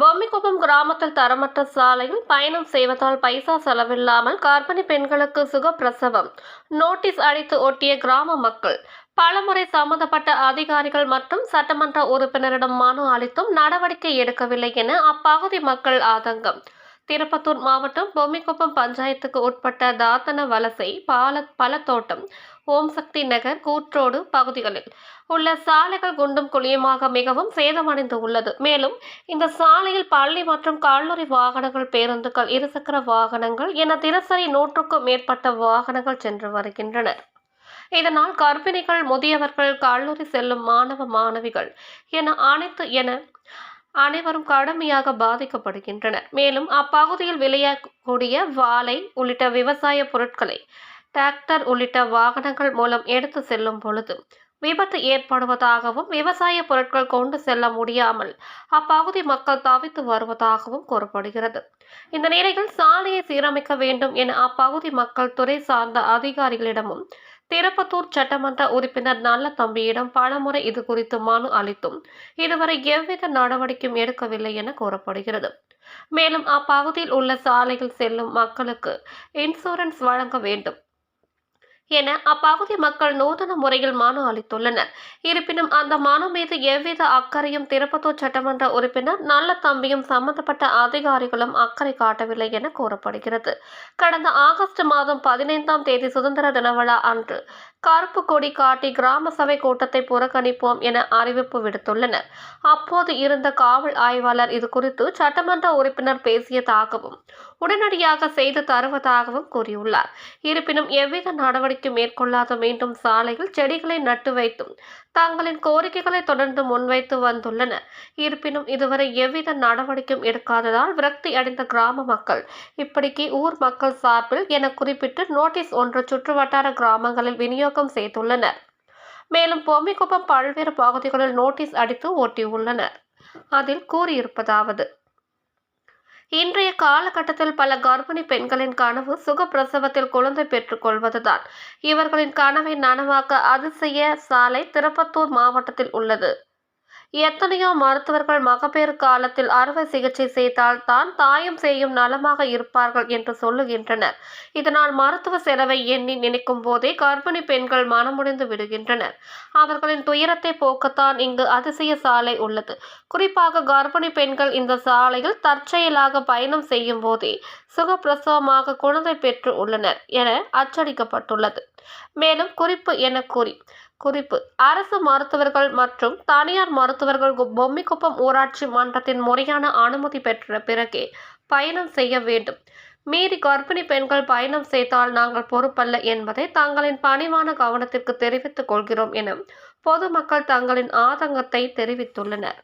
பொம்மிக்குப்பம் கிராமத்தில் தரமற்ற சாலையில் பயணம் செய்வதால் பைசா செலவில்லாமல் கர்ப்பிணி பெண்களுக்கு சுகப்பிரசவம். நோட்டீஸ் அடித்து ஒட்டிய கிராம மக்கள் பலமுறை சம்பந்தப்பட்ட அதிகாரிகள் மற்றும் சட்டமன்ற உறுப்பினரிடம் மனு அளித்தும் நடவடிக்கை எடுக்கவில்லை என அப்பகுதி மக்கள் ஆதங்கம். திருப்பத்தூர் மாவட்டம் பொம்மிக்குப்பம் பஞ்சாயத்துக்கு உட்பட்ட தாத்தன வலசை பால பலத்தோட்டம் ஓம் சக்தி நகர் கூற்றோடு பகுதிகளில் உள்ள சாலைகள் குண்டும் குழியுமாக மிகவும் சேதமடைந்து உள்ளது. மேலும் இந்த சாலையில் பள்ளி மற்றும் கல்லூரி வாகனங்கள் பேருந்துகள் இருசக்கர வாகனங்கள் என தினசரி நூற்றுக்கும் மேற்பட்ட வாகனங்கள் சென்று வருகின்றன இதனால் கர்ப்பிணிகள் முதியவர்கள் கல்லூரி செல்லும் மாணவ மாணவிகள் என அனைத்து என அனைவரும் கடுமையாக பாதிக்கப்படுகின்றனர். மேலும் அப்பகுதியில் விளையக்கூடிய வாழை உள்ளிட்ட விவசாய பொருட்களை டிராக்டர் உள்ளிட்ட வாகனங்கள் மூலம் எடுத்து செல்லும் பொழுது விபத்து ஏற்படுவதாகவும் விவசாய பொருட்கள் கொண்டு செல்ல முடியாமல் அப்பகுதி மக்கள் தவித்து வருவதாகவும் கூறப்படுகிறது. இந்த நிலையில் சாலையை சீரமைக்க வேண்டும் என அப்பகுதி மக்கள் துறை சார்ந்த அதிகாரிகளிடமும் திருப்பத்தூர் சட்டமன்ற உறுப்பினர் நல்ல தம்பியிடம் பலமுறை இது குறித்து மனு அளித்தும் இதுவரை எவ்வித நடவடிக்கையும் எடுக்கவில்லை என கூறப்படுகிறது. மேலும் அப்பகுதியில் உள்ள சாலையில் செல்லும் மக்களுக்கு இன்சூரன்ஸ் வழங்க வேண்டும். என அப்பகுதி மக்கள் நூதன முறையில் மனு அளித்துள்ளனர். இருப்பினும் அந்த மனு மீது எவ்வித அக்கறையும் திருப்பத்தூர் சட்டமன்ற உறுப்பினர் நல்ல தம்பியும் சம்பந்தப்பட்ட அதிகாரிகளும் அக்கறை காட்டவில்லை என கூறப்படுகிறது. கடந்த ஆகஸ்ட் மாதம் பதினைந்தாம் தேதி சுதந்திர தின விழா அன்று கருப்பு கொடி காட்டி கிராம சபை கூட்டத்தை புறக்கணிப்போம் என அறிவிப்பு விடுத்துள்ளனர். அப்போது இருந்த காவல் ஆய்வாளர் இது குறித்து சட்டமன்ற உறுப்பினர் பேசியதாகவும் உடனடியாக செய்து தருவதாகவும் கூறியுள்ளார். இருப்பினும் எவ்வித நடவடிக்கை மேற்கொள்ளாத மீண்டும் சாலையில் செடிகளை நட்டு வைத்தும் தங்களின் கோரிக்கைகளை தொடர்ந்து முன்வைத்து வந்துள்ளனர். இருப்பினும் இதுவரை எவ்வித நடவடிக்கையும் எடுக்காததால் விரக்தி அடைந்த கிராம மக்கள் இப்படிக்கு ஊர் மக்கள் சார்பில் என குறிப்பிட்டு நோட்டீஸ் ஒன்று சுற்றுவட்டார கிராமங்களில் விநியோகம் செய்துள்ளனர். மேலும் பொம்மிக்குப்பம் பல்வேறு பகுதிகளில் நோட்டீஸ் அடித்து ஒட்டியுள்ளனர். அதில் கூறியிருப்பதாவது இன்றைய காலகட்டத்தில் பல கர்ப்பிணி பெண்களின் கனவு சுகப்பிரசவத்தில் குழந்தை பெற்றுக் கொள்வதுதான். இவர்களின் கனவை நனவாக்க அதிசய சாலை திருப்பத்தூர் மாவட்டத்தில் உள்ளது. எத்தனையோ மருத்துவர்கள் மகப்பேறு காலத்தில் அறுவை சிகிச்சை செய்தால் தான் தாயும் செய்யும் நலமாக இருப்பார்கள் என்று சொல்லுகின்றனர். இதனால் மருத்துவ செலவை எண்ணி நினைக்கும் போதே கர்ப்பிணி பெண்கள் மனமுடைந்து விடுகின்றனர். அவர்களின் துயரத்தை போக்கத்தான் இங்கு அதிசய சாலை உள்ளது. குறிப்பாக கர்ப்பிணி பெண்கள் இந்த சாலையில் தற்செயலாக பயணம் செய்யும் போதே சுகப்பிரசவமாக குழந்தை பெற்று உள்ளனர் என அச்சடிக்கப்பட்டுள்ளது. மேலும் குறிப்பு என கூறி குறிப்பு. அரசு மருத்துவர்கள் மற்றும் தனியார் மருத்துவர்கள் பொம்மிக்குப்பம் ஊராட்சி மன்றத்தின் முறையான அனுமதி பெற்ற பிறகே பயணம் செய்ய வேண்டும். மீறி கர்ப்பிணி பெண்கள் பயணம் செய்தால் நாங்கள் பொறுப்பல்ல என்பதை தங்களின் பணிவான கவனத்திற்கு தெரிவித்துக் கொள்கிறோம் என பொதுமக்கள் தங்களின் ஆதங்கத்தை தெரிவித்துள்ளனர்.